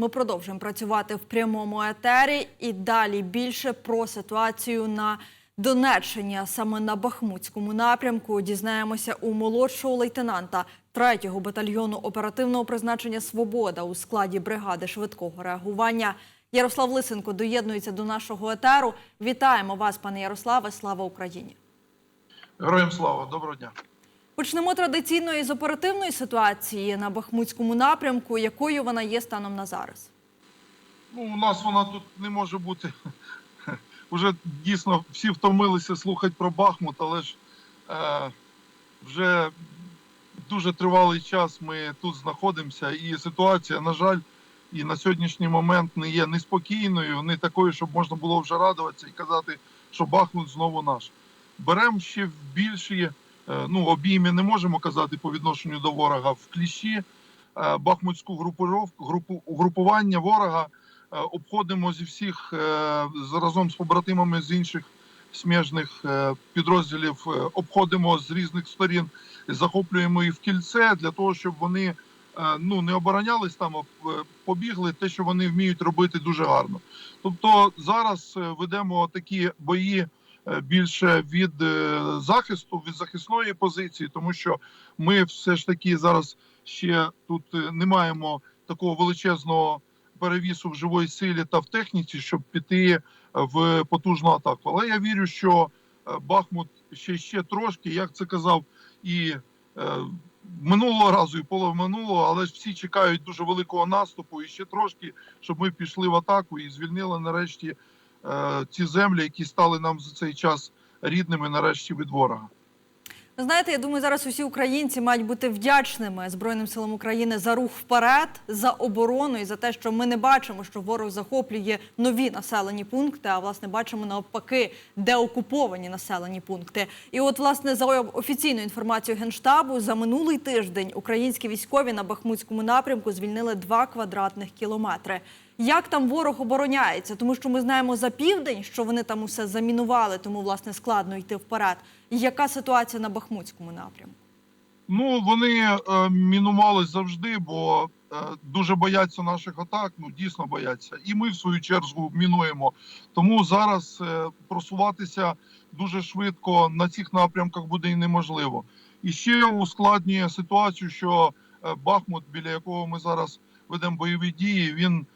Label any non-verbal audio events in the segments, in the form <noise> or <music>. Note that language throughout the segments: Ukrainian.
Ми продовжуємо працювати в прямому етері і далі більше про ситуацію на Донеччині, а саме на Бахмутському напрямку. Дізнаємося у молодшого лейтенанта 3-го батальйону оперативного призначення Свобода у складі бригади швидкого реагування. Ярослав Лисенко доєднується до нашого етеру. Вітаємо вас, пане Ярославе. Слава Україні! Героям слава, доброго дня. Почнемо традиційно із оперативної ситуації на Бахмутському напрямку. Якою вона є станом на зараз? Ну, у нас вона тут не може бути. <laughs> Уже дійсно всі втомилися слухати про Бахмут, але ж е, вже дуже тривалий час ми тут знаходимося, і ситуація, на жаль, і на сьогоднішній момент не є неспокійною, не такою, щоб можна було вже радуватися і казати, що Бахмут знову наш. Беремо ще більші, ну, обійми не можемо казати по відношенню до ворога в кліщі. е, Бахмутську групу, угрупування ворога е, обходимо зі всіх е, з- разом з побратимами з інших сміжних е, підрозділів, е, обходимо з різних сторін, захоплюємо їх в кільце для того, щоб вони е, ну не оборонялись там, а е, побігли те, що вони вміють робити дуже гарно. Тобто зараз е, ведемо такі бої е, більше від е, захисту, від захисної позиції, тому що ми все ж таки зараз ще тут е, не маємо такого величезного перевісу в живої силі та в техніці, щоб піти е, в потужну атаку. Але я вірю, що е, Бахмут ще ще трошки, як це казав і е, минулого разу, і полов минулого, але ж всі чекають дуже великого наступу і ще трошки, щоб ми пішли в атаку і звільнили нарешті е, ці землі, які стали нам за цей час рідними, нарешті від ворога. Знаєте, я думаю, зараз усі українці мають бути вдячними Збройним силам України за рух вперед, за оборону і за те, що ми не бачимо, що ворог захоплює нові населені пункти, а власне бачимо навпаки деокуповані населені пункти. І от, власне, за офіційною інформацією генштабу, за минулий тиждень українські військові на Бахмутському напрямку звільнили 2 квадратних кілометри. Як там ворог обороняється? Тому що ми знаємо за південь, що вони там усе замінували, тому власне складно йти вперед. І яка ситуація на Бахмутському напрямку? Ну вони е, мінували завжди, бо е, дуже бояться наших атак. Ну дійсно бояться, і ми в свою чергу мінуємо. Тому зараз е, просуватися дуже швидко на цих напрямках буде і неможливо. І ще ускладнює ситуацію, що е, Бахмут, біля якого ми зараз ведемо бойові дії, він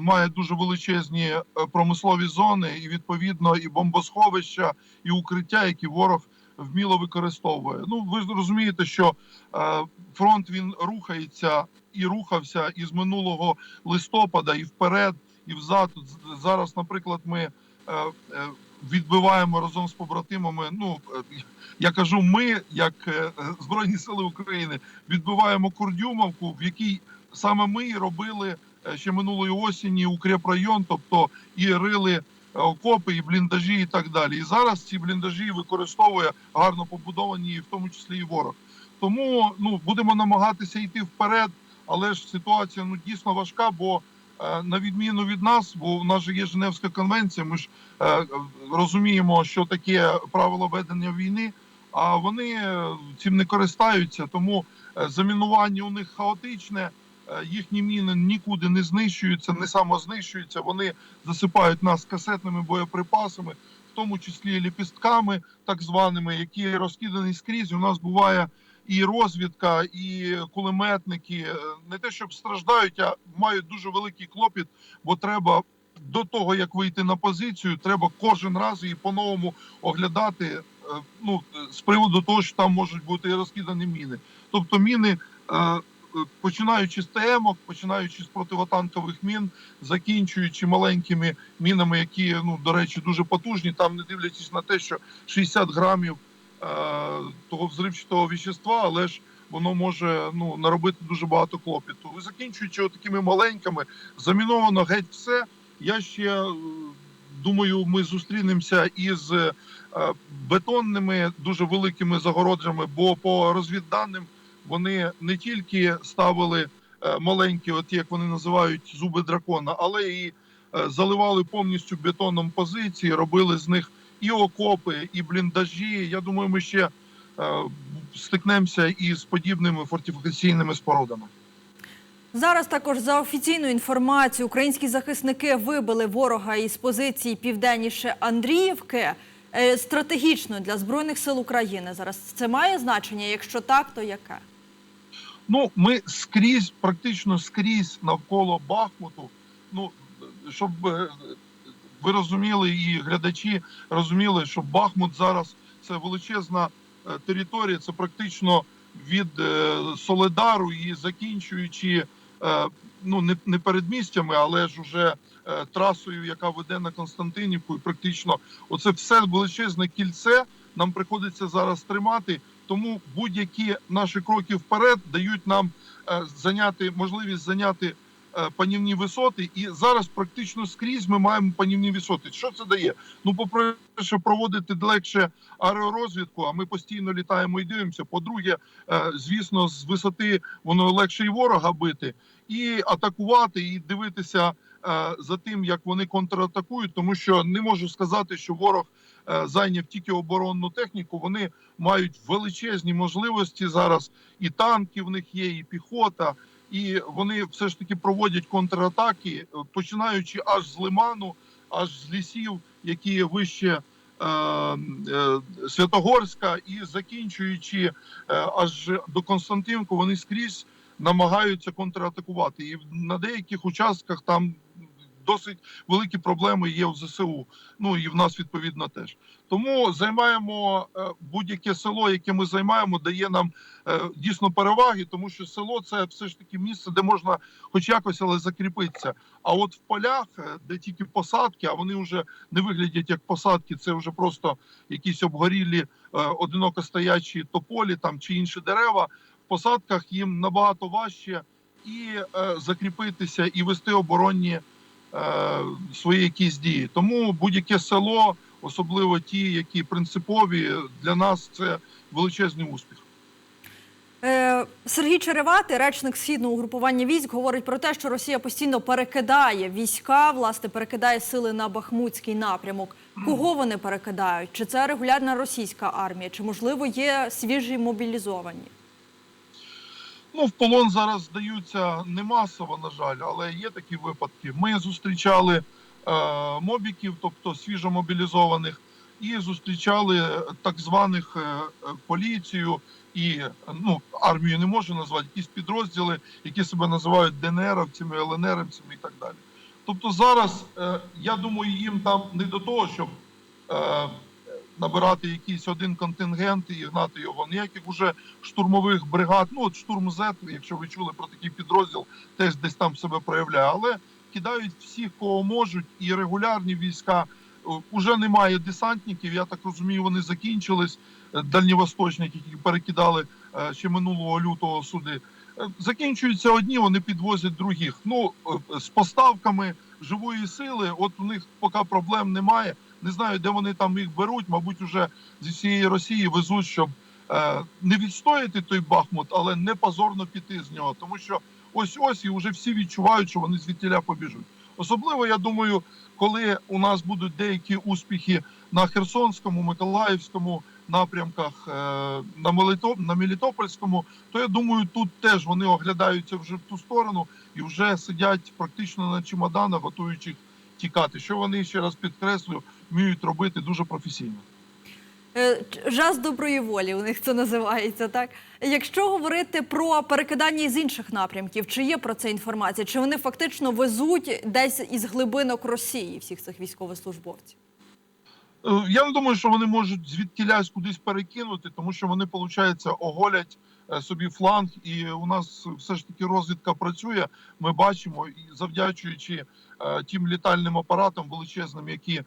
має дуже величезні е, промислові зони, і відповідно і бомбосховища, і укриття, які ворог вміло використовує. Ну ви ж розумієте, що е, фронт він рухається і рухався із минулого листопада і вперед, і взад. Зараз, наприклад, ми е, е, відбиваємо разом з побратимами. Ну е, я кажу, ми, як е, е, Збройні Сили України, відбиваємо Курдюмовку, в якій саме ми робили е, ще минулої осені укрепрайон, тобто і рили е, окопи, і бліндажі, і так далі. І зараз ці бліндажі використовує гарно побудовані, в тому числі і ворог. Тому ну будемо намагатися йти вперед, але ж ситуація ну дійсно важка, бо е, на відміну від нас, бо у нас же є Женевська конвенція, ми ж е, розуміємо, що таке правила ведення війни. А вони е, цим не користаються, тому е, замінування у них хаотичне. Е, Їхні міни нікуди не знищуються, не самознищуються. Вони засипають нас касетними боєприпасами, в тому числі ліпістками, так званими, які розкидані скрізь. У нас буває і розвідка, і кулеметники. е, Не те, щоб страждають, а мають дуже великий клопіт, бо треба. До того як вийти на позицію, треба кожен раз її по-новому оглядати. е, Ну з приводу того, що там можуть бути розкидані міни. Тобто міни, починаючи з ТМок, починаючи з противотанкових мін, закінчуючи маленькими мінами, які ну до речі дуже потужні, там не дивлячись на те, що 60 грамів е, того взривчатого вещества, але ж воно може ну наробити дуже багато клопіту. І закінчуючи такими маленькими, заміновано геть все. Я ще е, думаю, ми зустрінемося із е, бетонними дуже великими загороджами, бо по розвідданим вони не тільки ставили е, маленькі, от як вони називають зуби дракона, але і е, заливали повністю бетоном позиції, робили з них і окопи, і бліндажі. Я думаю, ми ще е, стикнемося із подібними фортифікаційними спорудами. Зараз також за офіційною інформацією українські захисники вибили ворога із позиції південніше Андріївки. Стратегічно для збройних сил України зараз це має значення. Якщо так, то яке? Ну, ми скрізь, практично скрізь навколо Бахмуту. Ну, щоб е, ви розуміли, і глядачі розуміли, що Бахмут зараз це величезна е, територія, це практично від е, Соледару і закінчуючи ну не, передмістями, але ж уже трасою, яка веде на Константинівку, і практично оце все величезне кільце. Нам приходиться зараз тримати. Тому будь-які наші кроки вперед дають нам е, зайняти можливість зайняти е, панівні висоти. І зараз практично скрізь ми маємо панівні висоти. Що це дає? Ну, по-перше, проводити легше аеророзвідку, а ми постійно літаємо і дивимося. По-друге, е, звісно, з висоти воно легше і ворога бити, і атакувати, і дивитися за тим, як вони контратакують, тому що не можу сказати, що ворог зайняв тільки оборонну техніку. Вони мають величезні можливості зараз. І танки в них є, і піхота, і вони все ж таки проводять контратаки, е, починаючи аж з лиману, аж з лісів, які є вище. е, е, Святогорська і закінчуючи е, аж до Константинку, вони скрізь намагаються контратакувати. І на деяких участках там досить великі проблеми є у ЗСУ. Ну і в нас відповідно теж. Тому займаємо е, будь-яке село, яке ми займаємо, дає нам е, дійсно переваги, тому що село це все ж таки місце, де можна хоч якось, але закріпитися. А от в полях, е, де тільки посадки, а вони вже не виглядять як посадки, це вже просто якісь обгорілі одиноко стоячі тополі там чи інші дерева. В посадках їм набагато важче і закріпитися, і вести оборонні свої якісь дії. Тому будь-яке село, особливо ті, які принципові, для нас це величезний успіх. Е, Сергій Черевати, речник східного угрупування військ, говорить про те, що Росія постійно перекидає війська, власне, перекидає сили на Бахмутський напрямок. Кого вони перекидають? Чи це регулярна російська армія, чи можливо є свіжі мобілізовані? Ну, в полон зараз здаються не масово, на жаль, але є такі випадки. Ми зустрічали е, мобіків, тобто свіжомобілізованих, і зустрічали так званих е, е, поліцію і е, ну, армію не можу назвати, якісь підрозділи, які себе називають ДНРовцями, ЛНРівцями і так далі. Тобто зараз, е, я думаю, їм там не до того, щоб е, набирати якийсь один контингент і гнати його. Ніяких уже штурмових бригад. Ну от штурм Z, якщо ви чули про такий підрозділ, теж десь там себе проявляє. Але кидають всіх, кого можуть, і регулярні війська. Е, Уже немає десантників. Я так розумію, вони закінчились. Е, Дальньовосточники, які перекидали е, ще минулого лютого сюди. Закінчуються одні, вони підвозять других. Ну з поставками живої сили, от у них поки проблем немає. Не знаю, де вони там їх беруть. Мабуть, уже зі всієї Росії везуть, щоб е, не відстояти той Бахмут, але не позорно піти з нього. Тому що ось ось і вже всі відчувають, що вони звідтіля побіжуть. Особливо, я думаю, коли у нас будуть деякі успіхи на Херсонському, Миколаївському напрямках, е, на Мелітоп, на Мелітопольському, то я думаю, тут теж вони оглядаються вже в ту сторону і вже сидять практично на чемоданах, готуючись тікати. Що вони ще раз підкреслю, вміють робити дуже професійно. Е, Жест доброї волі у них це називається. Так, якщо говорити про перекидання з інших напрямків, чи є про це інформація? Чи вони фактично везуть десь із глибинок Росії всіх цих військовослужбовців? Е, Я не думаю, що вони можуть звідкілясь кудись перекинути, тому що вони, виходить, оголять е, собі фланг, і у нас все ж таки розвідка працює. Ми бачимо, і завдячуючи тим літальним апаратам величезним, які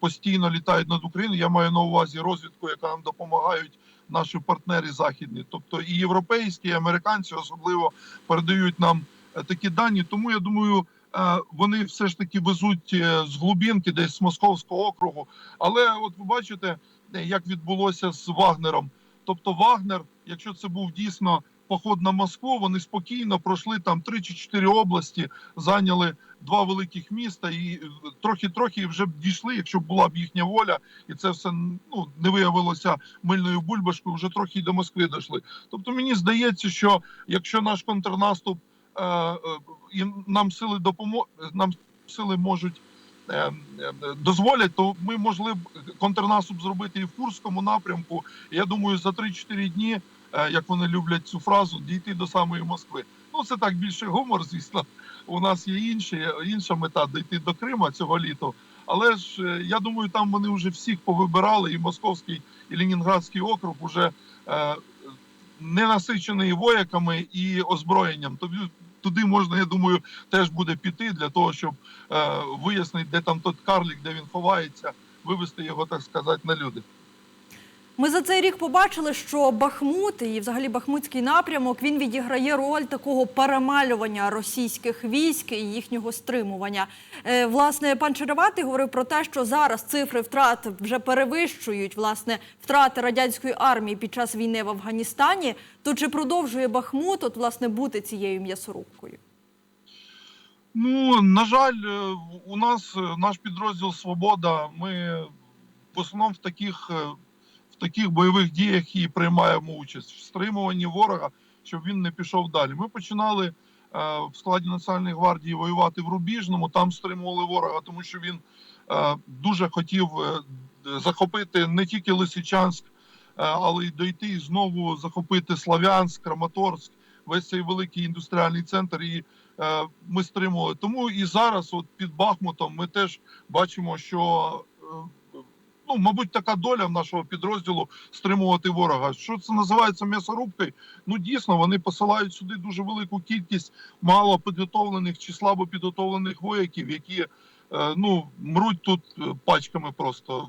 постійно літають над Україною. Я маю на увазі розвідку, яка нам допомагають наші партнери західні, тобто і європейські, і американці особливо передають нам е, такі дані. Тому я думаю. е, Вони все ж таки везуть е, з глубинки, десь з московського округу, але от ви бачите, е, як відбулося з Вагнером. Тобто, Вагнер, якщо це був дійсно поход на Москву, вони спокійно пройшли там три чи чотири області, зайняли два великих міста, і трохи-трохи вже б дійшли, якщо б була б їхня воля, і це все ну не виявилося мильною бульбашкою, вже трохи й до Москви дійшли. Тобто, мені здається, що якщо наш контрнаступ е, е, і нам сили допомо... нам сили можуть е, е, дозволять, то ми могли б контрнаступ зробити і в Курському напрямку. Я думаю, за 3-4 дні, е, як вони люблять цю фразу, дійти до самої Москви. Ну це так більше гумор, звісно. У нас є інші, інша мета дійти до Крима цього літу. Але ж е, я думаю, там вони вже всіх повибирали, і Московський, і Ленінградський округ уже е, не насичений вояками і озброєнням. Тобі туди можна, я думаю, теж буде піти для того, щоб е, вияснити, де там той карлік, де він ховається, вивести його, так сказати, на люди. Ми за цей рік побачили, що Бахмут і взагалі Бахмутський напрямок він відіграє роль такого перемалювання російських військ і їхнього стримування. Е, власне, пан Череватий говорив про те, що зараз цифри втрат вже перевищують власне втрати радянської армії під час війни в Афганістані. То чи продовжує Бахмут от власне бути цією м'ясорубкою? Ну, на жаль, е, у нас е, наш підрозділ Свобода. Ми в основному в таких, таких бойових діях і приймаємо участь в стримуванні ворога, щоб він не пішов далі. Ми починали е, в складі Національної гвардії воювати в Рубіжному. Там стримували ворога, тому що він е, дуже хотів е, захопити не тільки Лисичанськ, але й дойти і знову захопити Славянськ, Краматорськ, весь цей великий індустріальний центр. І ми стримували. Тому і зараз, от під Бахмутом, ми теж бачимо, що ну, мабуть, така доля нашого підрозділу стримувати ворога. Що це називається м'ясорубкою? Ну дійсно, вони посилають сюди дуже велику кількість мало підготовлених чи слабо підготовлених вояків, які е, ну мруть тут е, пачками просто.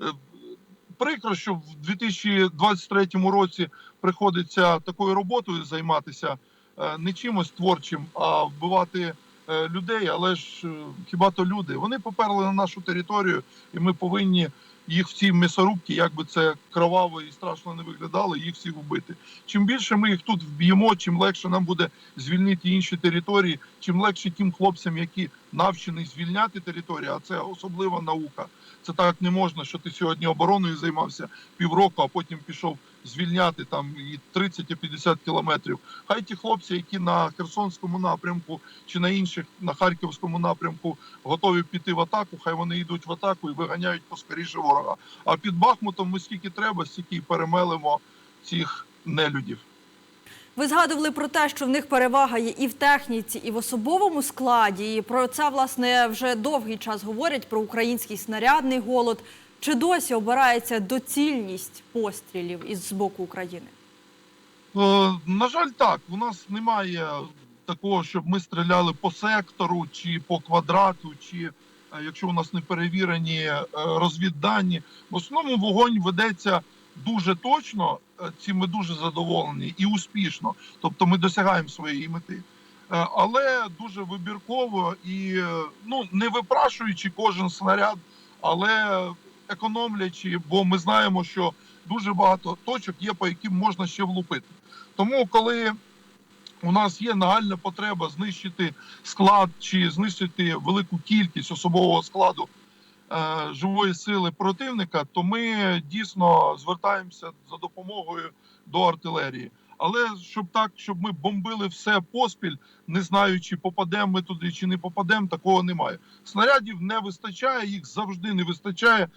Е, Прикро, що в 2023 році приходиться такою роботою займатися не чимось творчим, а вбивати людей. Але ж е, хіба то люди? Вони поперли на нашу територію, і ми повинні їх в цій м'ясорубці, як би це кроваво і страшно не виглядало, їх всіх вбити. Чим більше ми їх тут вб'ємо, чим легше нам буде звільнити інші території, чим легше тим хлопцям, які навчені звільняти територію, а це особлива наука. Це так не можна, що ти сьогодні обороною займався півроку, а потім пішов звільняти там і 30 і 50 кілометрів. Хай ті хлопці, які на Херсонському напрямку чи на інших на Харківському напрямку готові піти в атаку, хай вони йдуть в атаку і виганяють поскоріше ворога. А під Бахмутом ми скільки треба, стільки й перемелимо цих нелюдів. Ви згадували про те, що в них перевага є і в техніці, і в особовому складі. І про це власне вже довгий час говорять про український снарядний голод. Чи досі обирається доцільність пострілів із боку України? Е, На жаль, так. У нас немає такого, щоб ми стріляли по сектору чи по квадрату, чи е, якщо у нас не перевірені е, розвіддані. В основному вогонь ведеться дуже точно. Цим ми дуже задоволені і успішно. Тобто ми досягаємо своєї мети. Але дуже вибірково і ну не випрашуючи кожен снаряд, але економлячи, бо ми знаємо, що дуже багато точок є, по яким можна ще влупити. Тому, коли у нас є нагальна потреба знищити склад чи знищити велику кількість особового складу е, живої сили противника, то ми дійсно звертаємося за допомогою до артилерії. Але щоб так, щоб ми бомбили все поспіль, не знаючи, попадемо ми туди чи не попадемо, такого немає. Снарядів не вистачає, їх завжди не вистачає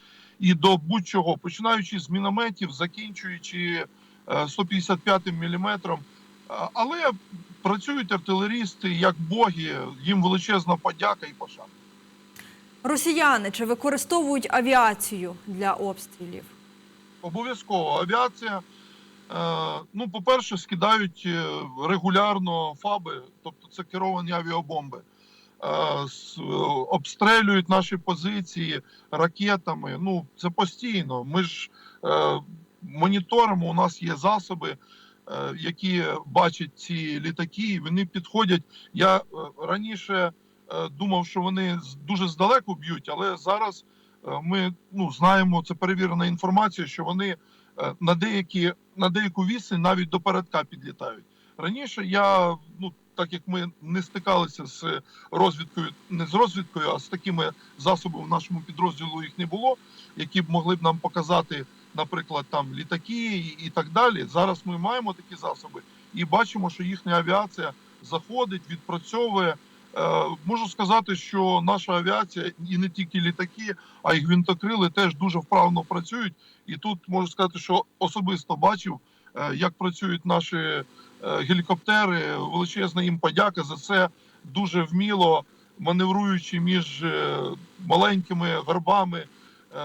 і до будь-чого, починаючи з мінометів, закінчуючи е, 155 міліметром. Е, Але працюють артилерісти як боги, їм величезна подяка і пошана. Росіяни чи використовують авіацію для обстрілів? Обов'язково авіація. е, Ну, по-перше, скидають е, регулярно фаби, тобто це керовані авіабомби. Е, е, Обстрелюють наші позиції ракетами. Ну, це постійно. Ми ж е, моніторимо, у нас є засоби, які бачать ці літаки, вони підходять. Я раніше думав, що вони дуже здалеку б'ють, але зараз ми ну, знаємо, це перевірена інформація, що вони на деякі на деяку відстань навіть до передка підлітають. Раніше я, ну так як ми не стикалися з розвідкою, не з розвідкою, а з такими засобами в нашому підрозділу їх не було, які б могли б нам показати, наприклад, там літаки і, так далі. Зараз ми маємо такі засоби і бачимо, що їхня авіація заходить, відпрацьовує. Е, Можу сказати, що наша авіація і не тільки літаки, а й гвинтокрили теж дуже вправно працюють. І тут можу сказати, що особисто бачив, е, як працюють наші гелікоптери. Величезна їм подяка за це дуже вміло маневруючи між е, маленькими горбами. е,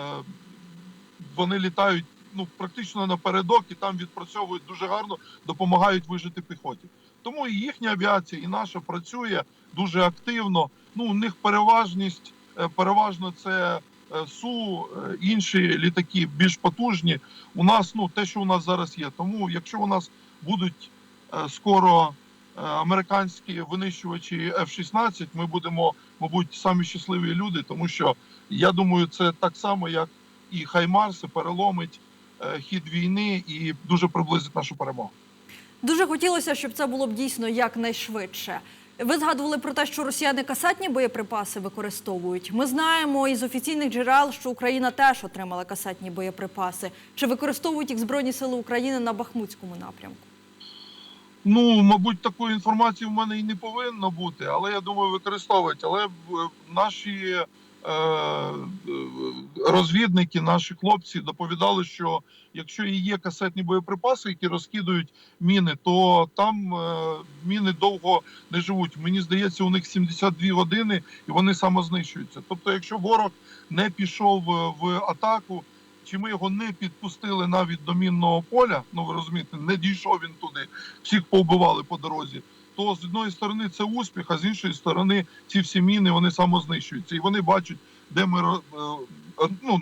Вони літають ну практично напередок і там відпрацьовують дуже гарно, допомагають вижити піхоті. Тому і їхня авіація, і наша працює дуже активно. Ну, у них переважність, е, переважно це е, су, е, інші літаки більш потужні. У нас ну те, що у нас зараз є. Тому, якщо у нас будуть е, скоро е, американські винищувачі F-16, ми будемо, мабуть, самі щасливі люди, тому що я думаю, це так само, як і Хаймарси переломить е, хід війни і дуже приблизить нашу перемогу. Дуже хотілося, щоб це було б дійсно якнайшвидше. Ви згадували про те, що росіяни касетні боєприпаси використовують. Ми знаємо із офіційних джерел, що Україна теж отримала касетні боєприпаси. Чи використовують їх Збройні Сили України на Бахмутському напрямку? Ну, мабуть, такої інформації в мене і не повинно бути, але я думаю, використовують. Але е, наші е, е, розвідники, наші хлопці доповідали, що якщо і є касетні боєприпаси, які розкидують міни, то там е, міни довго не живуть. Мені здається, у них 72 години і вони самознищуються. Тобто, якщо ворог не пішов е, в атаку, чи ми його не підпустили навіть до мінного поля, ну ви розумієте, не дійшов він туди, всіх повбивали по дорозі. То з одної сторони це успіх, а з іншої сторони ці всі міни вони самознищуються, і вони бачать, де ми е, ну,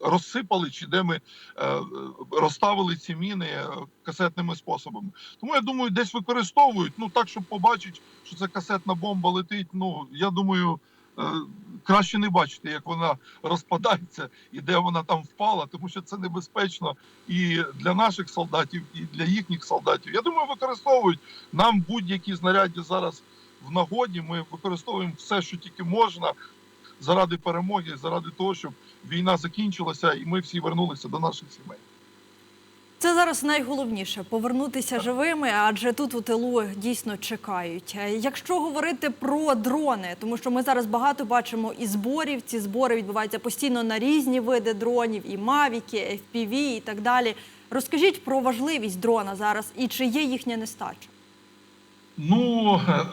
розсипали, чи де ми е, розставили ці міни е, касетними способами. Тому я думаю, десь використовують. Ну так, щоб побачити, що це касетна бомба летить. Ну я думаю, е, краще не бачити, як вона розпадається і де вона там впала, тому що це небезпечно і для наших солдатів, і для їхніх солдатів. Я думаю, використовують нам будь-які знаряддя зараз в нагоді. Ми використовуємо все, що тільки можна, заради перемоги, заради того, щоб війна закінчилася, і ми всі вернулися до наших сімей. Це зараз найголовніше повернутися живими, адже тут у тилу дійсно чекають. Е, Якщо говорити про дрони, тому що ми зараз багато бачимо і зборів. Ці збори відбуваються постійно на різні види дронів, і мавіки, FPV і так далі. Розкажіть про важливість дрона зараз і чи є їхня нестача. Ну, е,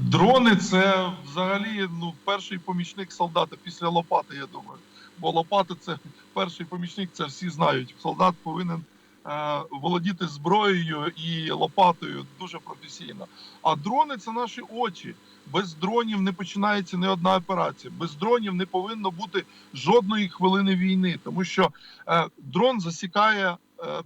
дрони це взагалі ну, перший помічник солдата після лопати, я думаю. Бо лопата це перший помічник, це всі знають. Солдат повинен володіти зброєю і лопатою дуже професійно. А дрони це наші очі. Без дронів не починається ні одна операція. Без дронів не повинно бути жодної хвилини війни, тому що е, дрон засікає е, е,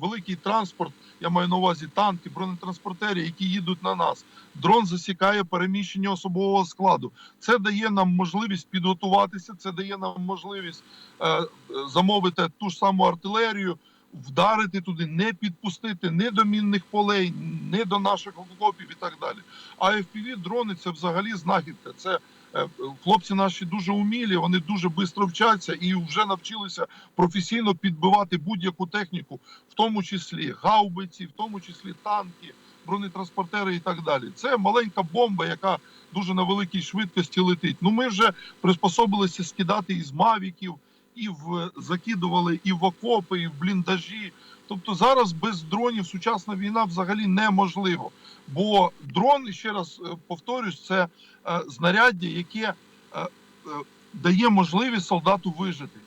великий транспорт. Я маю на увазі танки, бронетранспортери, які їдуть на нас. Дрон засікає переміщення особового складу. Це дає нам можливість підготуватися. Це дає нам можливість е, е, замовити ту ж саму артилерію, вдарити туди, не підпустити ні до мінних полей, ні до наших окопів і так далі. А fpv дрони це взагалі знахідка. Це е, хлопці наші дуже умілі, вони дуже швидко вчаться і вже навчилися професійно підбивати будь-яку техніку, в тому числі гаубиці, в тому числі танки, бронетранспортери і так далі. Це маленька бомба, яка дуже на великій швидкості летить. Ну ми вже приспособилися скидати із мавіків, і в закидували і в окопи, і в бліндажі. Тобто зараз без дронів сучасна війна взагалі неможливо. Бо дрон, ще раз е, повторюсь, це е, знаряддя, яке е, дає можливість солдату вижити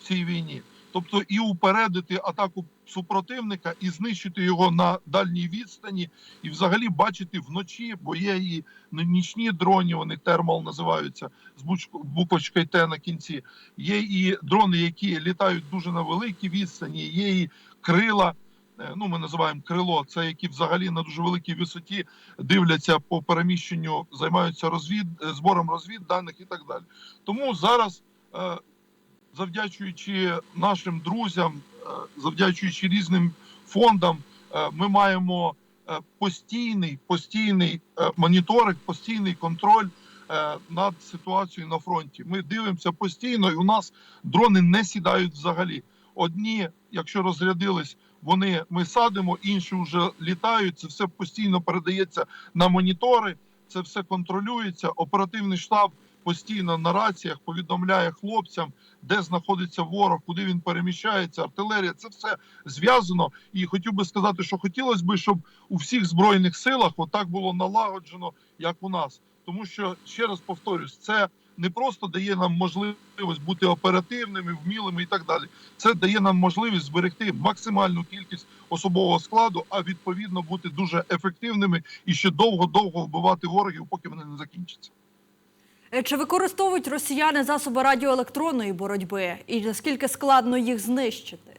в цій війні. Тобто і упередити атаку супротивника, і знищити його на дальній відстані, і взагалі бачити вночі, бо є і нічні дрони, вони термал називаються з буквочкою Т на кінці. Є і дрони, які літають дуже на великій відстані, є і крила. е, Ну, ми називаємо крило, це які взагалі на дуже великій висоті дивляться по переміщенню, займаються розвід е, збором розвідданих і так далі. Тому зараз, е, завдячуючи нашим друзям, е, завдячуючи різним фондам, е, ми маємо е, постійний, постійний моніторинг, постійний контроль над ситуацією на фронті. Ми дивимося постійно, і у нас дрони не сідають взагалі. Одні, якщо розрядились, вони ми садимо, інші вже літають. Це все постійно передається на монітори. Це все контролюється. Оперативний штаб постійно на раціях повідомляє хлопцям, де знаходиться ворог, куди він переміщається, артилерія. Це все зв'язано. І хотів би сказати, що хотілося б, щоб у всіх збройних силах отак було налагоджено, як у нас. Тому що ще раз повторюсь, це не просто дає нам можливість бути оперативними, вмілими і так далі. Це дає нам можливість зберегти максимальну кількість особового складу, а відповідно бути дуже ефективними і ще довго-довго вбивати ворогів, поки вони не закінчаться. Е, Чи використовують росіяни засоби радіоелектронної боротьби? І наскільки складно їх знищити? Е,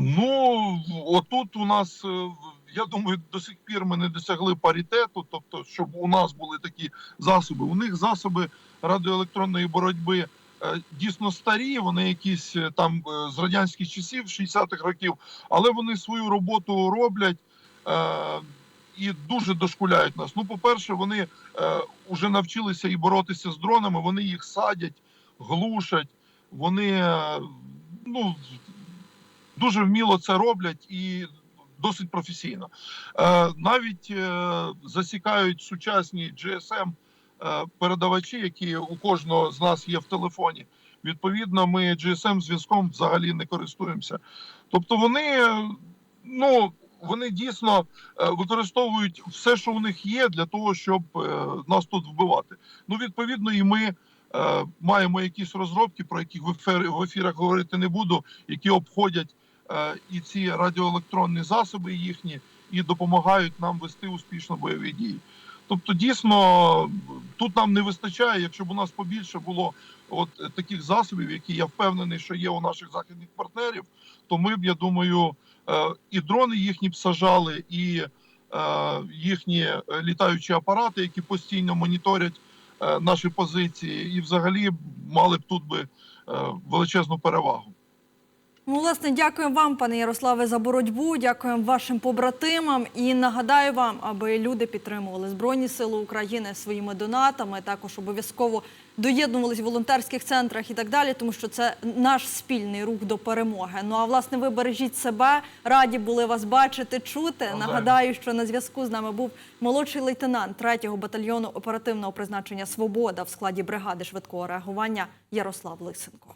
ну отут у нас, е, я думаю, до сих пір ми не досягли паритету, тобто, щоб у нас були такі засоби. У них засоби радіоелектронної боротьби дійсно старі, вони якісь там з радянських часів, 60-х років, але вони свою роботу роблять. Е, і дуже дошкуляють нас. Ну, по-перше, вони е, вже навчилися і боротися з дронами. Вони їх садять, глушать. Вони е, ну дуже вміло це роблять і досить професійно. Е, навіть е, засікають сучасні GSM е, передавачі, які у кожного з нас є в телефоні. Відповідно, ми GSM зв'язком взагалі не користуємося. Тобто, вони е, ну. Вони дійсно е, використовують все, що у них є, для того, щоб е, нас тут вбивати. Ну, відповідно, і ми е, маємо якісь розробки, про які в, ефір, в ефірах говорити не буду, які обходять і ці радіоелектронні засоби їхні, і допомагають нам вести успішно бойові дії. Тобто, дійсно, тут нам не вистачає, якщо б у нас побільше було от таких засобів, які я впевнений, що є у наших західних партнерів, то ми б, я думаю, і дрони їхні б сажали, і е, їхні е, літаючі апарати, які постійно моніторять е, наші позиції, і взагалі мали б тут би е, величезну перевагу. Ну, власне, дякуємо вам, пане Ярославе, за боротьбу. Дякуємо вашим побратимам. І нагадаю вам, аби люди підтримували Збройні Сили України своїми донатами, також обов'язково доєднувались в волонтерських центрах і так далі, тому що це наш спільний рух до перемоги. Ну а власне, ви бережіть себе. Раді були вас бачити, чути. Ага. Нагадаю, що на зв'язку з нами був молодший лейтенант 3-го батальйону оперативного призначення Свобода в складі бригади швидкого реагування Ярослав Лисенко.